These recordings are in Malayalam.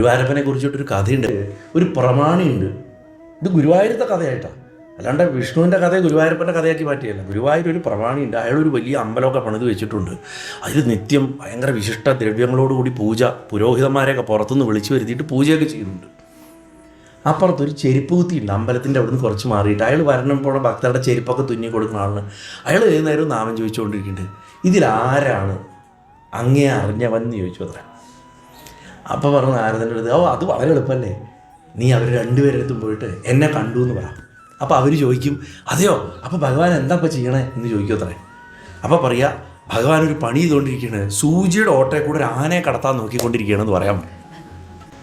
ഗുരുവായൂരപ്പനെ കുറിച്ചിട്ടൊരു കഥയുണ്ട്. ഒരു പ്രമാണിയുണ്ട്. ഇത് ഗുരുവായൂരത്തെ കഥയായിട്ടാണ് അല്ലാണ്ട് വിഷ്ണുവിന്റെ കഥ ഗുരുവായൂരപ്പന്റെ കഥയാക്കി മാറ്റിയല്ല. ഗുരുവായൂർ ഒരു പ്രമാണിയുണ്ട്. അയാളൊരു വലിയ അമ്പലമൊക്കെ പണിത് വെച്ചിട്ടുണ്ട്. അതിൽ നിത്യം ഭയങ്കര വിശിഷ്ട ദ്രവ്യങ്ങളോടുകൂടി പൂജ പുരോഹിതന്മാരെയൊക്കെ പുറത്തുനിന്ന് വിളിച്ചു വരുത്തിയിട്ട് പൂജയൊക്കെ ചെയ്യുന്നുണ്ട്. അപ്പുറത്തൊരു ചെരുപ്പ് കുത്തിയുണ്ട് അമ്പലത്തിന്റെ അവിടുന്ന് കുറച്ച് മാറിയിട്ട്. അയാൾ വരണപ്പോൾ ഭക്തരുടെ ചെരുപ്പൊക്കെ തുന്നി കൊടുക്കുന്ന ആളിന് അയാൾ ഏത് നേരവും നാമം ചോദിച്ചുകൊണ്ടിരിക്കുന്നുണ്ട് ഇതിലാരാണ് അങ്ങേ അറിഞ്ഞവൻ എന്ന് ചോദിച്ചു അത്ര. അപ്പോൾ പറഞ്ഞു നാരദന്റെ അടുത്ത് ഓ അത് വളരെ എളുപ്പമല്ലേ നീ അവർ രണ്ടുപേരെടുത്തും പോയിട്ട് എന്നെ കണ്ടു എന്ന് പറ. അപ്പോൾ അവർ ചോദിക്കും അതെയോ? അപ്പോൾ ഭഗവാൻ എന്താ ഇപ്പോൾ ചെയ്യണേ? എന്ന് ചോദിക്കും അത്രേ. അപ്പോൾ പറയാ ഭഗവാൻ ഒരു പണി ചെയ്തുകൊണ്ടിരിക്കുകയാണ് സൂചിയുടെ ഓട്ടയെ കൂടെ ഒരു ആനയെ കടത്താൻ നോക്കിക്കൊണ്ടിരിക്കുകയാണെന്ന് പറയാം.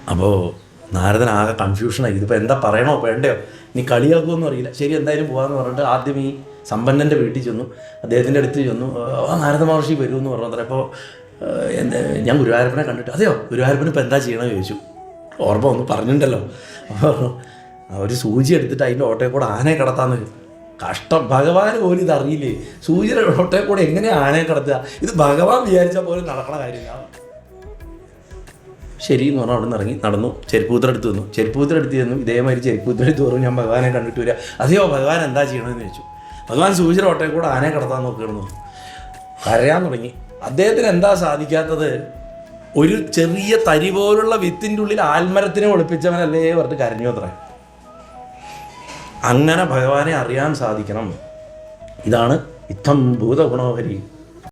അപ്പോൾ നാരദൻ ആകെ കൺഫ്യൂഷനായി ഇതിപ്പോൾ എന്താ പറയണോ? വേണ്ടയോ? നീ കളിയാക്കുമെന്നും അറിയില്ല. ശരി എന്തായാലും പോകാമെന്ന് പറഞ്ഞിട്ട് ആദ്യം ഈ സമ്പന്നന്റെ വീട്ടിൽ ചെന്നു. അദ്ദേഹത്തിന്റെ അടുത്ത് ചെന്നു. ആ നാരദ മഹർഷി വരുമെന്ന് പറഞ്ഞു അത്ര. അപ്പോൾ ഞാൻ ഗുരുവായൂരപ്പനെ കണ്ടിട്ട് അതെയോ ഗുരുവായൂരപ്പന് ഇപ്പം എന്താ ചെയ്യണമെന്ന് ചോദിച്ചു. ഓർമ്മ ഒന്ന് പറഞ്ഞിട്ടുണ്ടല്ലോ അവർ സൂചി എടുത്തിട്ട് അതിന്റെ ഓട്ടയിൽ കൂടെ ആനയെ കടത്താന്ന്. കഷ്ടം. ഭഗവാൻ പോലും ഇത് അറിയില്ലേ സൂചിയുടെ ഓട്ടയിൽ കൂടെ എങ്ങനെയാണ് ആനയെ കടത്തുക? ഇത് ഭഗവാൻ വിചാരിച്ചാൽ പോലും നടക്കണ കാര്യമില്ല. ശരി എന്ന് പറഞ്ഞാൽ അവിടെ നിന്ന് ഇറങ്ങി നടന്നു. ചെരുപ്പൂത്ര എടുത്ത് വന്നു. ചെരുപ്പൂത്ര എടുത്ത് തന്നു ഇതേമാതിരി ചെരുപ്പൂത്ര എടുത്ത് പറഞ്ഞു ഞാൻ ഭഗവാനെ കണ്ടിട്ട് വരിക അതെയോ ഭഗവാൻ എന്താ ചെയ്യണമെന്ന് ചോദിച്ചു. ഭഗവാൻ സൂചിയുടെ ഓട്ടയിൽ കൂടെ ആനയെ കടത്താൻ നോക്കുകയാണെന്ന്. കരയാൻ തുടങ്ങി. അദ്ദേഹത്തിന് എന്താ സാധിക്കാത്തത്? ഒരു ചെറിയ തരി പോലുള്ള വിത്തിന്റെ ഉള്ളിൽ ആൽമരത്തിനെ ഒളിപ്പിച്ചവനല്ലേ പറഞ്ഞിട്ട് കരഞ്ഞു അത്ര. അങ്ങനെ ഭഗവാനെ അറിയാൻ സാധിക്കണം. ഇതാണ് ഇത്തം ഭൂതഗുണോഹരി